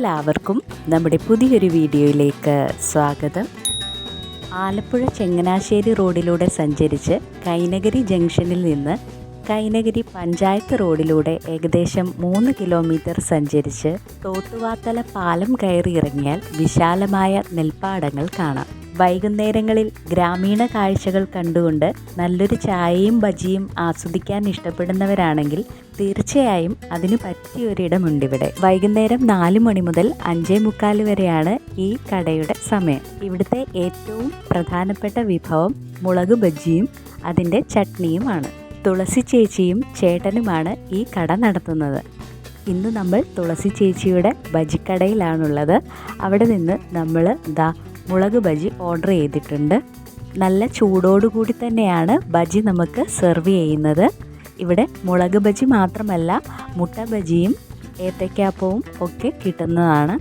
എല്ലാവർക്കും നമ്മുടെ പുതിയൊരു വീഡിയോയിലേക്ക് സ്വാഗതം. ആലപ്പുഴ ചെങ്ങനാശ്ശേരി റോഡിലൂടെ സഞ്ചരിച്ച് കൈനഗരി ജംഗ്ഷനിൽ നിന്ന് കൈനഗരി പഞ്ചായത്ത് റോഡിലൂടെ ഏകദേശം മൂന്ന് കിലോമീറ്റർ സഞ്ചരിച്ച് തോട്ടുവാത്തല പാലം കയറി ഇറങ്ങിയാൽ വിശാലമായ നെൽപ്പാടങ്ങൾ കാണാം. വൈകുന്നേരങ്ങളിൽ ഗ്രാമീണ കാഴ്ചകൾ കണ്ടുകൊണ്ട് നല്ലൊരു ചായയും ബജിയും ആസ്വദിക്കാൻ ഇഷ്ടപ്പെടുന്നവരാണെങ്കിൽ തീർച്ചയായും അതിന് പറ്റിയൊരിടമുണ്ട് ഇവിടെ. വൈകുന്നേരം നാല് മണി മുതൽ അഞ്ചേ മുക്കാൽ വരെയാണ് ഈ കടയുടെ സമയം. ഇവിടുത്തെ ഏറ്റവും പ്രധാനപ്പെട്ട വിഭവം മുളക് ബജിയും അതിന്റെ ചട്നിയുമാണ്. തുളസി ചേച്ചിയും ചേട്ടനുമാണ് ഈ കട നടത്തുന്നത്. ഇന്ന് നമ്മൾ തുളസി ചേച്ചിയുടെ ബജിക്കടയിലാണുള്ളത്. അവിടെ നിന്ന് നമ്മൾ ദാ മുളക് ബജി ഓർഡർ ചെയ്തിട്ടുണ്ട്. നല്ല ചൂടോടുകൂടി തന്നെയാണ് ബജി നമുക്ക് സെർവ് ചെയ്യുന്നത്. ഇവിടെ മുളക് ബജി മാത്രമല്ല മുട്ട ബജിയും ഏത്തയ്ക്കാപ്പവും ഒക്കെ കിട്ടുന്നതാണ്.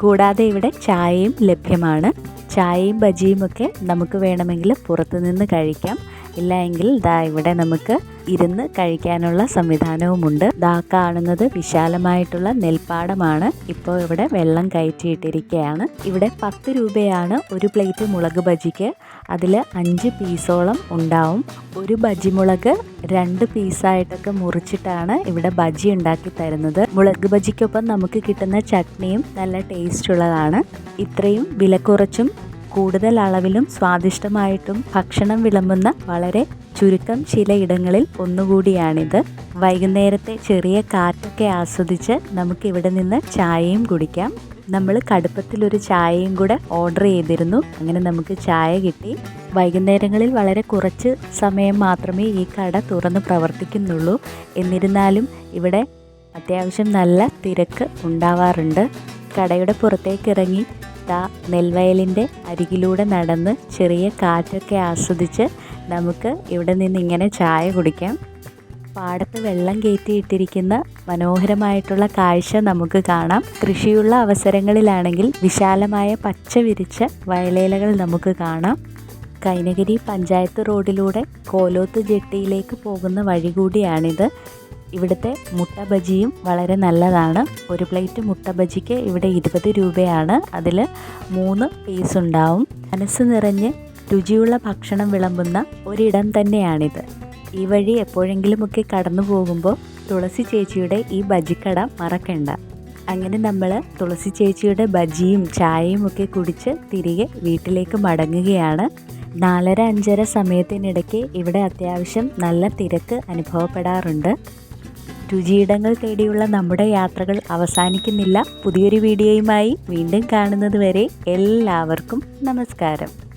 കൂടാതെ ഇവിടെ ചായയും ലഭ്യമാണ്. ചായയും ബജിയും ഒക്കെ നമുക്ക് വേണമെങ്കിൽ പുറത്തുനിന്ന് കഴിക്കാം. ഇല്ല എങ്കിൽ ദാ ഇവിടെ നമുക്ക് ഇരുന്ന് കഴിക്കാനുള്ള സംവിധാനവുമുണ്ട്. ദാ കാണുന്നത് വിശാലമായിട്ടുള്ള നെൽപ്പാടമാണ്. ഇപ്പോൾ ഇവിടെ വെള്ളം കയറ്റിയിട്ടിരിക്കുകയാണ്. ഇവിടെ പത്ത് രൂപയാണ് ഒരു പ്ലേറ്റ് മുളക് ബജിക്ക്. അതിൽ അഞ്ച് പീസോളം ഉണ്ടാവും. ഒരു ബജി മുളക് രണ്ട് പീസായിട്ടൊക്കെ മുറിച്ചിട്ടാണ് ഇവിടെ ബജി ഉണ്ടാക്കി തരുന്നത്. മുളക് ബജിക്കൊപ്പം നമുക്ക് കിട്ടുന്ന ചട്നിയും നല്ല ടേസ്റ്റ് ഉള്ളതാണ്. ഇത്രയും വില കുറച്ചും കൂടുതൽ അളവിലും സ്വാദിഷ്ടമായിട്ടും ഭക്ഷണം വിളമ്പുന്ന വളരെ ചുരുക്കം ചില ഇടങ്ങളിൽ ഒന്നുകൂടിയാണിത്. വൈകുന്നേരത്തെ ചെറിയ കാറ്റൊക്കെ ആസ്വദിച്ച് നമുക്ക് ഇവിടെ നിന്ന് ചായയും കുടിക്കാം. നമ്മൾ കടുപ്പത്തിലൊരു ചായയും കൂടെ ഓർഡർ ചെയ്തിരുന്നു. അങ്ങനെ നമുക്ക് ചായ കിട്ടി. വൈകുന്നേരങ്ങളിൽ വളരെ കുറച്ച് സമയം മാത്രമേ ഈ കട തുറന്ന് പ്രവർത്തിക്കുന്നുള്ളൂ. എന്നിരുന്നാലും ഇവിടെ അത്യാവശ്യം നല്ല തിരക്ക് ഉണ്ടാവാറുണ്ട്. കടയുടെ പുറത്തേക്ക് ഇറങ്ങി ദാ നെൽവയലിന്റെ അരികിലൂടെ നടന്ന് ചെറിയ കാറ്റൊക്കെ ആസ്വദിച്ച് നമുക്ക് ഇവിടെ നിന്ന് ഇങ്ങനെ ചായ കുടിക്കാം. പാടത്ത് വെള്ളം കയറ്റിയിട്ടിരിക്കുന്ന മനോഹരമായിട്ടുള്ള കാഴ്ച നമുക്ക് കാണാം. കൃഷിയുള്ള അവസരങ്ങളിലാണെങ്കിൽ വിശാലമായ പച്ച വിരിച്ച വയലേലകൾ നമുക്ക് കാണാം. കൈനഗിരി പഞ്ചായത്ത് റോഡിലൂടെ കോലോത്ത് ജെട്ടിയിലേക്ക് പോകുന്ന വഴി കൂടിയാണിത്. ഇവിടുത്തെ മുട്ട ബജിയും വളരെ നല്ലതാണ്. ഒരു പ്ലേറ്റ് മുട്ട ബജിക്ക് ഇവിടെ ഇരുപത് രൂപയാണ്. അതിൽ മൂന്ന് പീസ് ഉണ്ടാവും. മനസ്സ് നിറഞ്ഞ് രുചിയുള്ള ഭക്ഷണം വിളമ്പുന്ന ഒരിടം തന്നെയാണിത്. ഈ വഴി എപ്പോഴെങ്കിലുമൊക്കെ കടന്നു പോകുമ്പോൾ തുളസി ചേച്ചിയുടെ ഈ ബജിക്കട മറക്കണ്ട. അങ്ങനെ നമ്മൾ തുളസി ചേച്ചിയുടെ ബജിയും ചായയും ഒക്കെ കുടിച്ച് തിരികെ വീട്ടിലേക്ക് മടങ്ങുകയാണ്. നാലര അഞ്ചര സമയത്തിനിടയ്ക്ക് ഇവിടെ അത്യാവശ്യം നല്ല തിരക്ക് അനുഭവപ്പെടാറുണ്ട്. രുചിയിടങ്ങൾ തേടിയുള്ള നമ്മുടെ യാത്രകൾ അവസാനിക്കുന്നില്ല. പുതിയൊരു വീഡിയോയുമായി വീണ്ടും കാണുന്നത് വരെ എല്ലാവർക്കും നമസ്കാരം.